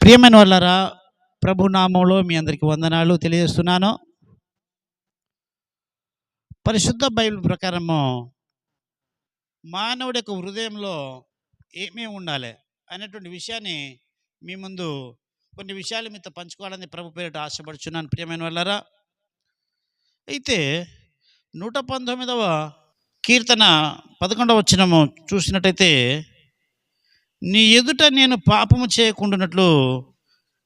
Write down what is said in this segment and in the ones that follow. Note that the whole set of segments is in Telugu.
ప్రియమైన వాళ్ళరా ప్రభు నామంలో మీ అందరికీ వందనాలు తెలియజేస్తున్నాను. పరిశుద్ధ బైబిల్ ప్రకారము మానవుడి యొక్క హృదయంలో ఏమేమి ఉండాలి అనేటువంటి విషయాన్ని మీ ముందు కొన్ని విషయాలు మీతో పంచుకోవాలని ప్రభు పేరిట ఆశపడుచున్నాను ప్రియమైన వాళ్ళరా. అయితే నూట పంతొమ్మిదవ కీర్తన పదకొండవ వచ్చినము చూసినట్టయితే నీ ఎదుట నేను పాపము చేయకుండానట్లు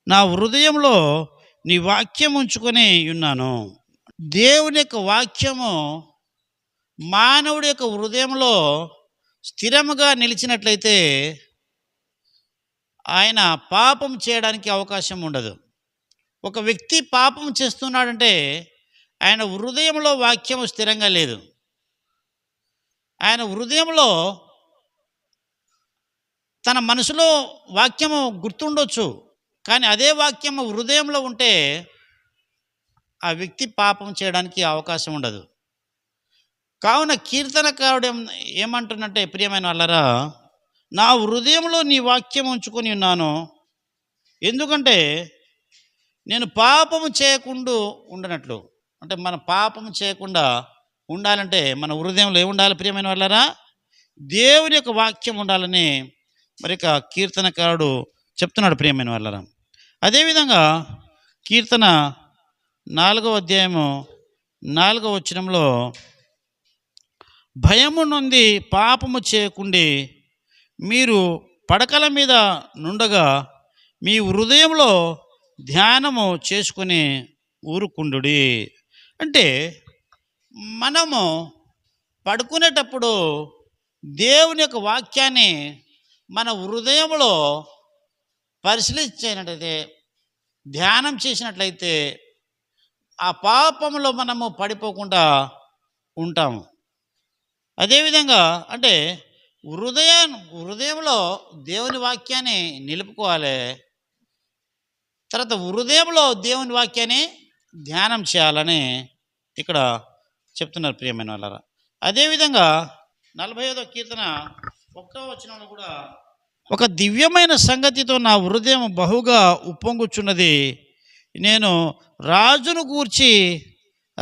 నా హృదయంలో నీ వాక్యం ఉంచుకొని ఉన్నాను. దేవుని యొక్క వాక్యము మానవుడి యొక్క హృదయంలో స్థిరముగా నిలిచినట్లయితే ఆయన పాపం చేయడానికి అవకాశం ఉండదు. ఒక వ్యక్తి పాపం చేస్తున్నాడంటే ఆయన హృదయంలో వాక్యము స్థిరంగా లేదు. ఆయన హృదయంలో తన మనసులో వాక్యము గుర్తుండొచ్చు కానీ అదే వాక్యము హృదయంలో ఉంటే ఆ వ్యక్తి పాపం చేయడానికి అవకాశం ఉండదు. కావున కీర్తనకారుడు ఏమంటున్నట్టే ప్రియమైన వాళ్ళరా నా హృదయంలో నీ వాక్యం ఉంచుకొని ఉన్నాను. ఎందుకంటే నేను పాపము చేయకుండా ఉండనట్లు. అంటే మన పాపము చేయకుండా ఉండాలంటే మన హృదయంలో ఏముండాలి ప్రియమైన వాళ్ళరా దేవుని యొక్క వాక్యం ఉండాలని మరి ఇక కీర్తనకారుడు చెప్తున్నాడు ప్రియమైన వాళ్ళరా అదేవిధంగా కీర్తన నాలుగవ అధ్యాయము నాలుగవ వచనంలో భయము నుండి పాపము చేయకుండి మీరు పడకల మీద నుండగా మీ హృదయంలో ధ్యానము చేసుకుని ఊరుకుండు అంటే మనము పడుకునేటప్పుడు దేవుని యొక్క వాక్యాన్ని మన హృదయంలో పరిశీలించినట్లయితే ధ్యానం చేసినట్లయితే ఆ పాపంలో మనము పడిపోకుండా ఉంటాము. అదేవిధంగా అంటే హృదయ హృదయంలో దేవుని వాక్యాన్ని నిలుపుకోవాలి. తర్వాత హృదయంలో దేవుని వాక్యాన్ని ధ్యానం చేయాలని ఇక్కడ చెప్తున్నారు ప్రియమైన వాళ్ళరా. అదేవిధంగా నలభై ఐదో కీర్తన ఒకటో వచనంలో కూడా ఒక దివ్యమైన సంగతితో నా హృదయం బహుగా ఉప్పొంగుచున్నది. నేను రాజును గూర్చి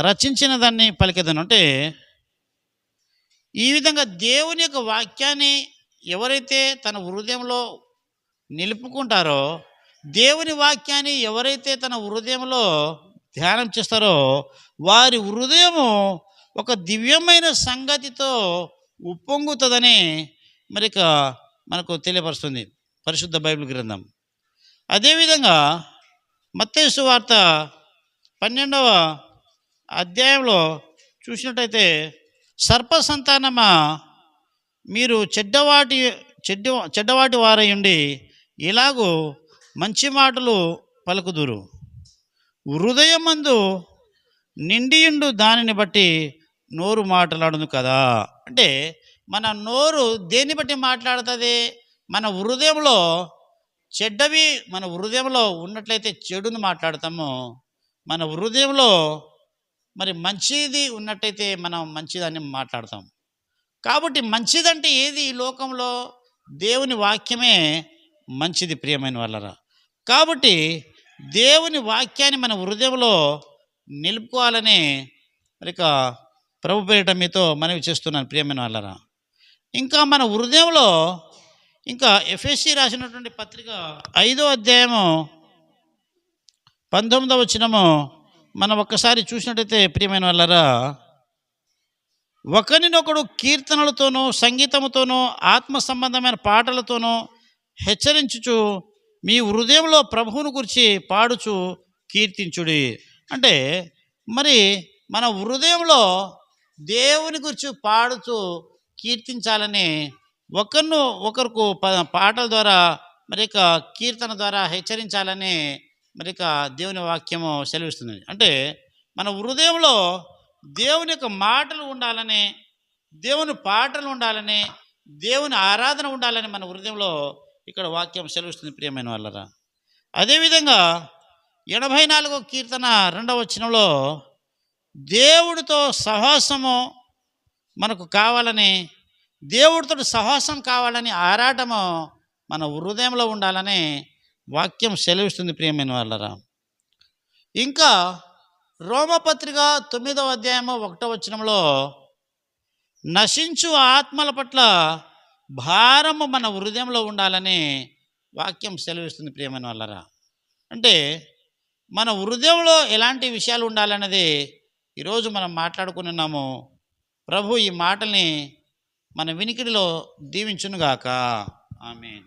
రచించిన దాన్ని పలికేదను. అంటే ఈ విధంగా దేవుని యొక్క వాక్యాన్ని ఎవరైతే తన హృదయంలో నిలుపుకుంటారో దేవుని వాక్యాన్ని ఎవరైతే తన హృదయంలో ధ్యానం చేస్తారో వారి హృదయము ఒక దివ్యమైన సంగతితో ఉప్పొంగుతుందని మరి ఇక మనకు తెలియపరుస్తుంది పరిశుద్ధ బైబిల్ గ్రంథం. అదేవిధంగా మత్తేసు వార్త పన్నెండవ అధ్యాయంలో చూసినట్టయితే సర్ప సంతానమా మీరు చెడ్డవాటి చెడ్డ చెడ్డవాటి వారై ఉండి ఇలాగూ మంచి మాటలు పలుకుదురు. హృదయమందు నిండియుండు దానిని బట్టి నోరు మాట్లాడును కదా. అంటే మన నోరు దేన్ని బట్టి మాట్లాడుతుంది? మన హృదయంలో చెడ్డవి మన హృదయంలో ఉన్నట్లయితే చెడును మాట్లాడతాము. మన హృదయంలో మరి మంచిది ఉన్నట్టయితే మనం మంచిదాన్ని మాట్లాడతాం కాబట్టి మంచిదంటే ఏది ఈ లోకంలో? దేవుని వాక్యమే మంచిది ప్రియమైన వాళ్ళరా. కాబట్టి దేవుని వాక్యాన్ని మన హృదయంలో నిలుపుకోవాలని మరి ప్రభు పేరిట మీతో మనవి చేస్తున్నాను ప్రియమైన వాళ్ళరా. ఇంకా మన హృదయంలో ఇంకా ఎఫ్ఎస్సి రాసినటువంటి పత్రిక ఐదో అధ్యాయము పంతొమ్మిదవ వచ్చినము మనం ఒక్కసారి చూసినట్టయితే ప్రియమైన వాళ్ళరా ఒకరినొకడు కీర్తనలతోనూ సంగీతముతోనూ ఆత్మ సంబంధమైన పాటలతోనూ హెచ్చరించుచు మీ హృదయంలో ప్రభువును గురించి పాడుచు కీర్తించుడి. అంటే మరి మన హృదయంలో దేవుని గురించి పాడుతూ కీర్తించాలని ఒకరిను ఒకరికి పాటల ద్వారా మరి కీర్తన ద్వారా హెచ్చరించాలని మరి దేవుని వాక్యము సెలవిస్తుంది. అంటే మన హృదయంలో దేవుని యొక్క మాటలు ఉండాలని దేవుని పాటలు ఉండాలని దేవుని ఆరాధన ఉండాలని మన హృదయంలో ఇక్కడ వాక్యం సెలవిస్తుంది ప్రియమైన వాళ్ళరా. అదేవిధంగా ఎనభై నాలుగో కీర్తన రెండవ వచనంలో దేవుడితో సహవాసము మనకు కావాలని దేవుడితో సహవాసం కావాలని ఆరాటము మన హృదయంలో ఉండాలని వాక్యం సెలవిస్తుంది ప్రియమైన వాళ్ళరా. ఇంకా రోమపత్రిక తొమ్మిదవ అధ్యాయము ఒకటో వచనంలో నశించు ఆత్మల పట్ల భారము మన హృదయంలో ఉండాలని వాక్యం సెలవిస్తుంది ప్రియమైన వాళ్ళరా. అంటే మన హృదయంలో ఎలాంటి విషయాలు ఉండాలన్నది ఈరోజు మనం మాట్లాడుకున్నాము ప్రభు ఈ మాటల్ని మన వినికిడిలో దీవించునుగాక. ఆమె